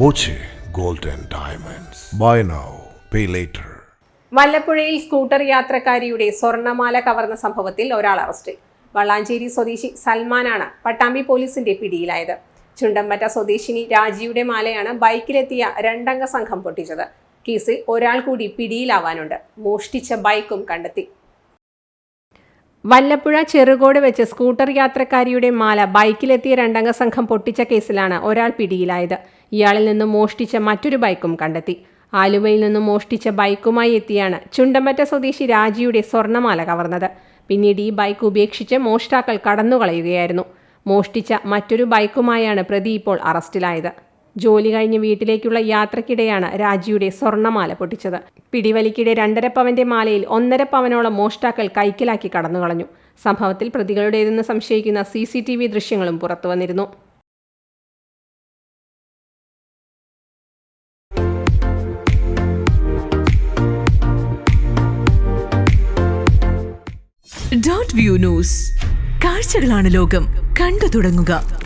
Boche gold and diamonds. Buy now pay later വല്ലപ്പുഴയിൽ scooter യാത്രക്കാരിയുടെ സ്വർണമാല കവർന്ന സംഭവത്തിൽ ഒരാൾ അറസ്റ്റിൽ വള്ളാഞ്ചേരി സ്വദേശി സൽമാനാണ് പട്ടാമ്പി പോലീസിന്റെ പിടിയിലായത്. ചുണ്ടമ്പറ്റ സ്വദേശിനി രാജിയുടെ മാലയാണ് ബൈക്കിലെത്തിയ രണ്ടംഗ സംഘം പൊട്ടിച്ചത്. കേസിൽ ഒരാൾ കൂടി പിടിയിലാവാനുണ്ട്. മോഷ്ടിച്ച ബൈക്കും കണ്ടെത്തി. വല്ലപ്പുഴ ചെറുകോട് വെച്ച് സ്കൂട്ടർ യാത്രക്കാരിയുടെ മാല ബൈക്കിലെത്തിയ രണ്ടംഗ സംഘം പൊട്ടിച്ച കേസിലാണ് ഒരാൾ പിടിയിലായത്. ഇയാളിൽ നിന്നും മോഷ്ടിച്ച മറ്റൊരു ബൈക്കും കണ്ടെത്തി. ആലുവയിൽ നിന്നും മോഷ്ടിച്ച ബൈക്കുമായി എത്തിയാണ് ചുണ്ടമറ്റ സ്വദേശി രാജിയുടെ സ്വർണമാല കവർന്നത്. പിന്നീട് ഈ ബൈക്ക് ഉപേക്ഷിച്ച് മോഷ്ടാക്കൾ കടന്നുകളയുകയായിരുന്നു. മോഷ്ടിച്ച മറ്റൊരു ബൈക്കുമായാണ് പ്രതി ഇപ്പോൾ അറസ്റ്റിലായത്. ജോലി കഴിഞ്ഞ് വീട്ടിലേക്കുള്ള യാത്രക്കിടെയാണ് രാജിയുടെ സ്വർണമാല പൊട്ടിച്ചത്. പിടിവലിക്കിടെ രണ്ടര പവന്റെ മാലയിൽ ഒന്നര പവനോളം മോഷ്ടാക്കൾ കൈക്കലാക്കി കടന്നുകളഞ്ഞു. സംഭവത്തിൽ പ്രതികളുടേതെന്ന് സംശയിക്കുന്ന സി സി ടി വി ദൃശ്യങ്ങളും പുറത്തുവന്നിരുന്നു. Dot view news. കാഴ്ചകളാണ് ലോകം. കണ്ടു തുടങ്ങുക.